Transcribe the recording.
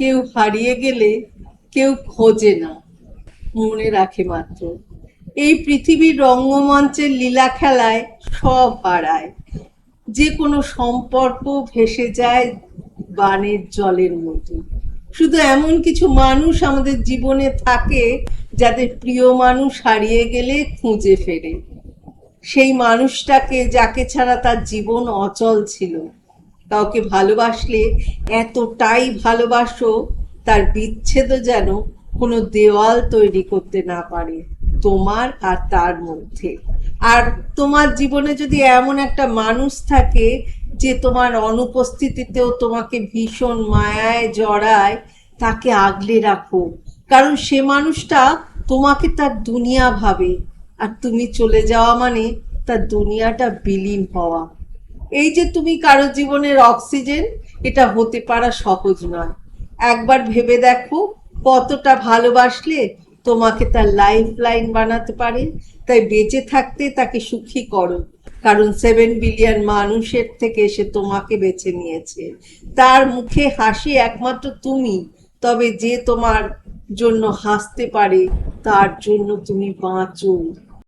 কেউ হারিয়ে গেলে কেউ খোঁজে না। মনে রাখে মাত্র। এই পৃথিবীর রঙ্গমঞ্চের লীলা খেলায় সব হারায় যে কোনো সম্পর্ক ভেসে যায় বানের জলের মতো শুধু এমন কিছু মানুষ আমাদের জীবনে থাকে যাদের প্রিয় মানুষ হারিয়ে গেলে খুঁজে ফেরে। সেই মানুষটাকে যাকে ছাড়া তার জীবন অচল ছিল। কাউকে ভালোবাসলে এতটাই ভালোবাসো, তার বিচ্ছেদও যেন কোনো দেওয়াল তৈরি করতে না পারে, তোমার আর তার মধ্যে। আর তোমার জীবনে যদি এমন একটা মানুষ থাকে যে তোমার অনুপস্থিতিতেও তোমাকে ভীষণ মায়ায় জড়ায়, তাকে আগলে রাখো। কারণ সে মানুষটা তোমাকে তার দুনিয়া ভাবে, আর তুমি চলে যাওয়া মানে তার দুনিয়াটা বিলীন হওয়া। এই যে তুমি কারও জীবনের অক্সিজেন, এটা হতে পারা সহজ নয়। একবার ভেবে দেখো কতটা ভালোবাসলে তোমাকে তার লাইফ লাইন বানাতে পারে। তাই বেঁচে থাকতে তাকে সুখী করো। কারণ সেভেন বিলিয়ন মানুষের থেকে সে তোমাকে বেছে নিয়েছে। তার মুখে হাসি একমাত্র তুমি। তবে যে তোমার জন্য হাসতে পারে, তার জন্য তুমি বাঁচো।